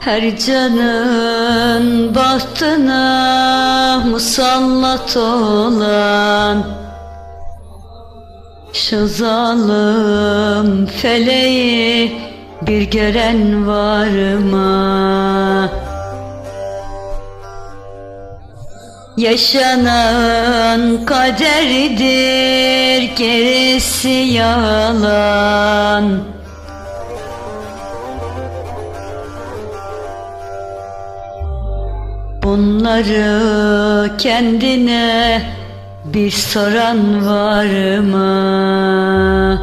Her canın bahtına musallat olan Şu zalim feleği bir gören var mı? Yaşanan kaderdir gerisi yalan Bunları kendine bir soran var mı?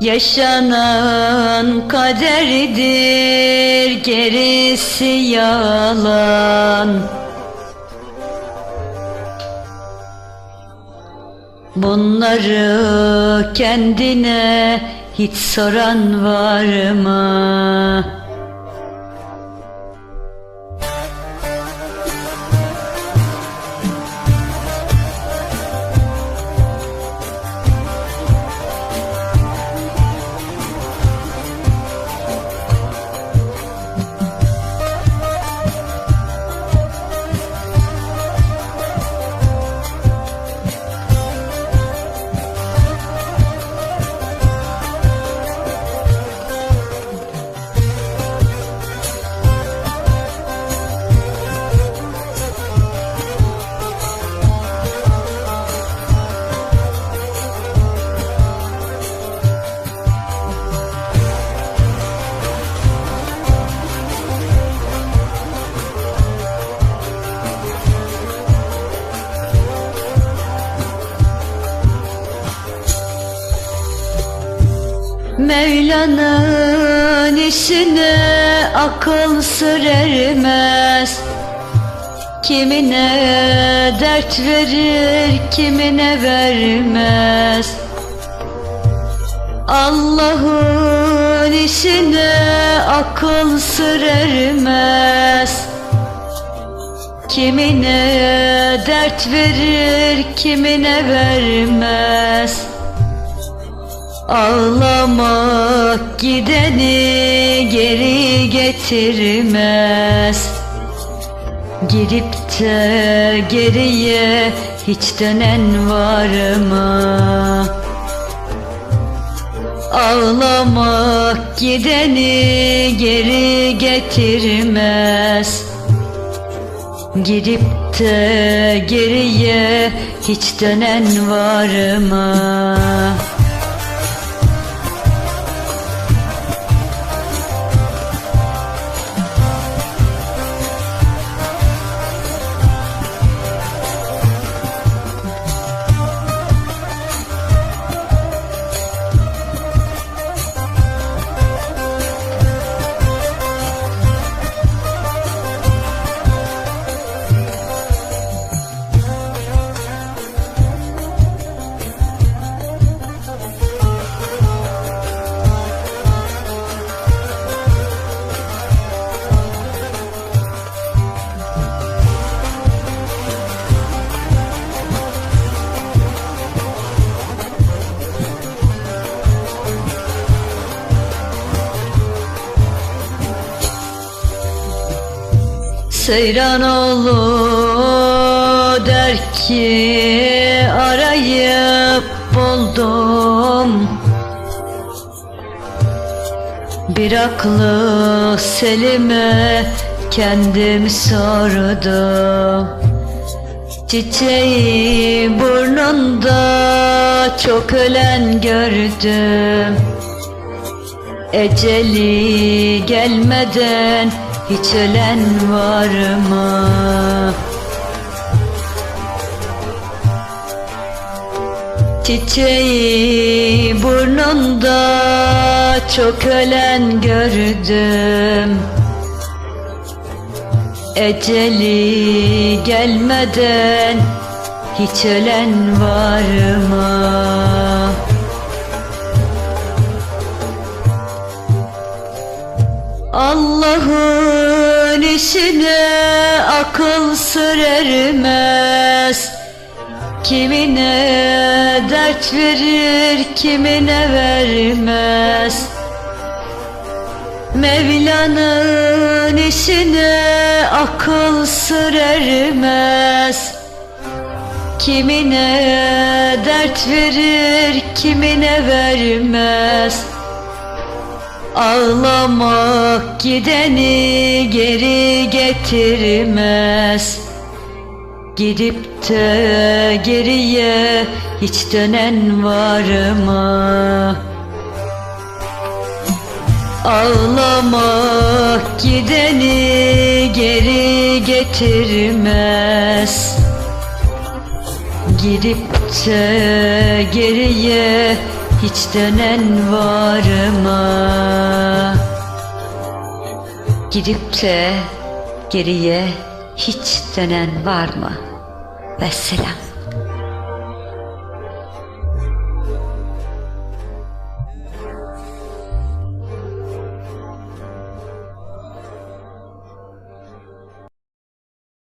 Yaşanan kaderdir gerisi yalan Bunları kendine hiç soran var mı? Mevla'nın işine akıl sır Kimine dert verir, kimine vermez. Allah'ın işine akıl sır Kimine dert verir, kimine vermez Ağlamak gideni geri getirmez Girip de geriye hiç dönen var mı? Ağlamak gideni geri getirmez Girip de geriye hiç dönen var mı? Seyranoğlu der ki arayıp buldum. Bir aklı selime kendim sordum Çiçeği burnunda çok ölen gördüm. Eceli gelmeden hiç ölen var mı? Çiçeği burnunda çok ölen gördüm Eceli gelmeden hiç ölen var mı? Allah'ın işine akıl sır Kimine dert verir, kimine vermez? Mevla'nın işine akıl sır Kimine dert verir, kimine vermez Ağlamak gideni geri getirmez Gidip de geriye hiç dönen var mı? Ağlamak gideni geri getirmez Gidip de geriye hiç dönen var mı? Gidip de geriye hiç dönen var mı? Vesselam.